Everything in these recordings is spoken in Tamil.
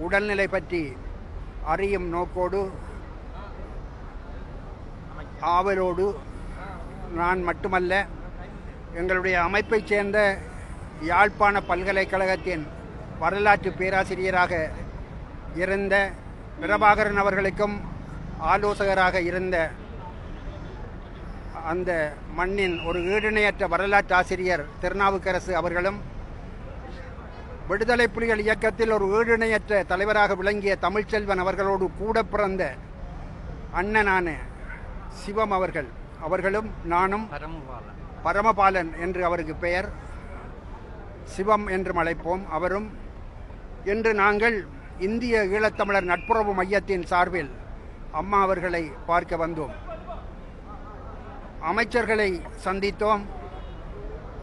உடல்நிலை பற்றி அறியும் நோக்கோடு ஆவலோடு நான் மட்டுமல்ல எங்களுடைய அமைப்பைச் சேர்ந்த யாழ்ப்பாண பல்கலைக்கழகத்தின் வரலாற்று பேராசிரியராக இருந்த பிரபாகரன் அவர்களுக்கும் ஆலோசகராக இருந்த அந்த மண்ணின் ஒரு ஈடுணையற்ற வரலாற்று ஆசிரியர் திருநாவுக்கரசு அவர்களும் விடுதலை புலிகள் இயக்கத்தில் ஒரு ஈடுணையற்ற தலைவராக விளங்கிய தமிழ்ச்செல்வன் அவர்களோடு கூட பிறந்த அண்ணனான சிவம் அவர்கள். அவர்களும் நானும் பரமபாலன். பரமபாலன் என்று அவருக்கு பெயர். சிவம் என்று அழைப்போம். அவரும் இன்று நாங்கள் இந்திய ஈழத்தமிழர் நட்புறவு மையத்தின் சார்பில் அம்மா அவர்களை பார்க்க வந்தோம். அமைச்சர்களை சந்தித்தோம்.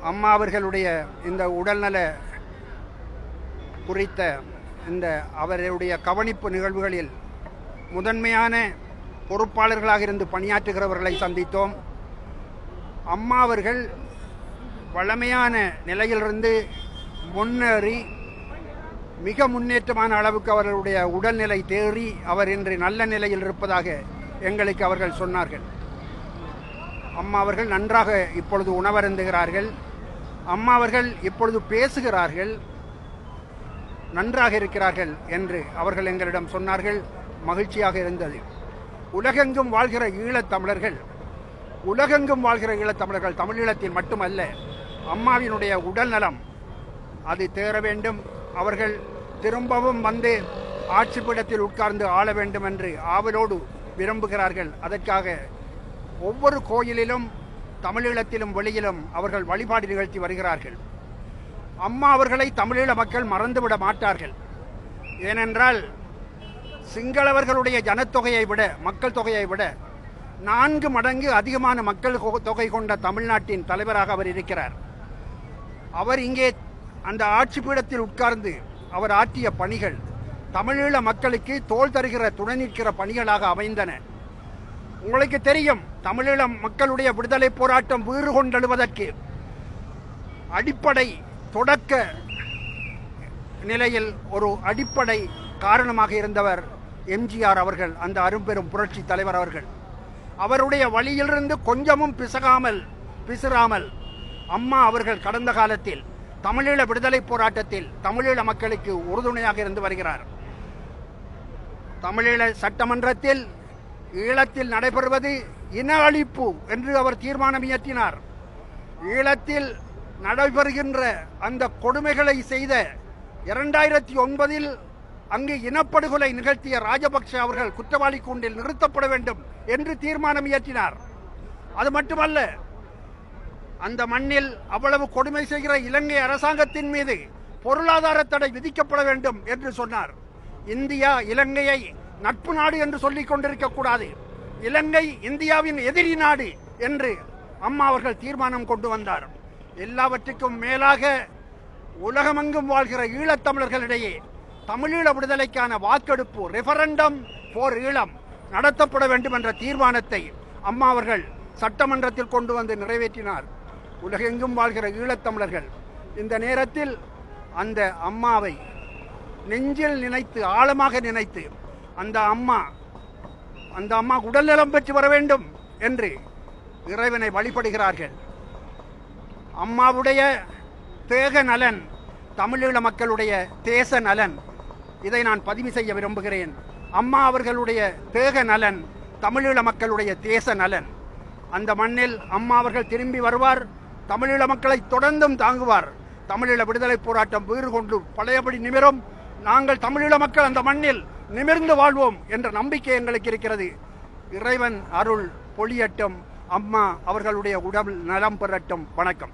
அம்மா அவர்களுடைய இந்த உடல்நல குறித்த இந்த அவருடைய கவனிப்பு நிகழ்வுகளில் முதன்மையான பொறுப்பாளர்களாக இருந்து பணியாற்றுகிறவர்களை சந்தித்தோம். அம்மா அவர்கள் வழமையான நிலையிலிருந்து முன்னேறி மிக முன்னேற்றமான அளவுக்கு அவர்களுடைய உடல்நிலை தேறி அவர் இன்று நல்ல நிலையில் இருப்பதாக எங்களுக்கு அவர்கள் சொன்னார்கள். அம்மா அவர்கள் நன்றாக இப்பொழுது உணவருந்துகிறார்கள். அம்மா அவர்கள் இப்பொழுது பேசுகிறார்கள். நன்றாக இருக்கிறார்கள் என்று அவர்கள் எங்களிடம் சொன்னார்கள். மகிழ்ச்சியாக இருந்தது. உலகெங்கும் வாழ்கிற ஈழத் தமிழர்கள் உலகெங்கும் வாழ்கிற ஈழத்தமிழர்கள் தமிழீழத்தில் மட்டுமல்ல அம்மாவினுடைய உடல் நலம் அது தேர வேண்டும். அவர்கள் திரும்பவும் வந்து ஆட்சிப்பிடத்தில் உட்கார்ந்து ஆள வேண்டும் என்று ஆவலோடு விரும்புகிறார்கள். அதற்காக ஒவ்வொரு கோயிலிலும் தமிழீழத்திலும் வெளியிலும் அவர்கள் வழிபாடு நிகழ்த்தி வருகிறார்கள். அம்மா அவர்களை தமிழீழ மக்கள் மறந்துவிட மாட்டார்கள். ஏனென்றால் சிங்களவர்களுடைய ஜனத்தொகையை விட மக்கள் தொகையை விட நான்கு மடங்கு அதிகமான மக்கள் தொகை கொண்ட தமிழ்நாட்டின் தலைவராக அவர் இருக்கிறார். அவர் இங்கே அந்த ஆட்சி பீடத்தில் உட்கார்ந்து அவர் ஆற்றிய பணிகள் தமிழீழ மக்களுக்கு தோல் தருகிற துணை நிற்கிற பணிகளாக அமைந்தன. உங்களுக்கு தெரியும் தமிழீழ மக்களுடைய விடுதலை போராட்டம் வீறு கொண்டெழுவதற்கு அடிப்படை தொடக்க நிலையில் ஒரு அடிப்படை காரணமாக இருந்தவர் எம்ஜிஆர் அவர்கள் அந்த அரும்பெரும் புரட்சி தலைவர் அவர்கள். அவருடைய வழியிலிருந்து கொஞ்சமும் பிசகாமல் பிசுறாமல் அம்மா அவர்கள் கடந்த காலத்தில் தமிழீழ விடுதலை போராட்டத்தில் தமிழீழ மக்களுக்கு உறுதுணையாக இருந்து வருகிறார். தமிழீழ சட்டமன்றத்தில் ஈழத்தில் நடைபெறுவது இன அழிப்பு என்று அவர் தீர்மானம் இயற்றினார். ஈழத்தில் நடைபெறுகின்ற அந்த கொடுமைகளை செய்த இரண்டாயிரத்தி ஒன்பதில் அங்கு இனப்படுகொலை நிகழ்த்திய ராஜபக்ஷ அவர்கள் குற்றவாளி கூண்டில் நிறுத்தப்பட வேண்டும் என்று தீர்மானம் இயற்றினார். அது மட்டுமல்ல அந்த மண்ணில் அவ்வளவு கொடுமை செய்கிற இலங்கை அரசாங்கத்தின் மீது பொருளாதார தடை விதிக்கப்பட வேண்டும் என்று சொன்னார். இந்தியா இலங்கையை நட்பு நாடு என்று சொல்லிக் கொண்டிருக்க கூடாது. இலங்கை இந்தியாவின் எதிரி நாடு என்று அம்மா அவர்கள் தீர்மானம் கொண்டு வந்தார். எல்லாவற்றுக்கும் மேலாக உலகமெங்கும் வாழ்கிற ஈழத்தமிழர்களிடையே தமிழீழ விடுதலைக்கான வாக்கெடுப்பு ரெஃபரண்டம் போர் ஈழம் நடத்தப்பட வேண்டும் என்ற தீர்மானத்தை அம்மா அவர்கள் சட்டமன்றத்தில் கொண்டு வந்து நிறைவேற்றினார். உலகெங்கும் வாழ்கிற ஈழத்தமிழர்கள் இந்த நேரத்தில் அந்த அம்மாவை நெஞ்சில் நினைத்து ஆழமாக நினைத்து அந்த அம்மா அந்த அம்மா உடல்நலம் பெற்று வர வேண்டும் என்று இறைவனை வழிபடுகிறார்கள். அம்மாவுடைய தேக நலன் தமிழீழ மக்களுடைய தேச நலன் இதை நான் பதிவு செய்ய விரும்புகிறேன். அம்மா அவர்களுடைய தேக நலன் தமிழீழ மக்களுடைய தேச நலன். அந்த மண்ணில் அம்மா அவர்கள் திரும்பி வருவார் தமிழீழ மக்களை தொடர்ந்தும் தாங்குவார். தமிழீழ விடுதலை போராட்டம் வீறு கொண்டு பழையபடி நிமிரும். நாங்கள் தமிழீழ மக்கள் அந்த மண்ணில் நிமிர்ந்து வாழ்வோம் என்ற நம்பிக்கை எங்களுக்கு இருக்கிறது. இறைவன் அருள் பொழியட்டும். அம்மா அவர்களுடைய உடல் நலம் பெறட்டும். வணக்கம்.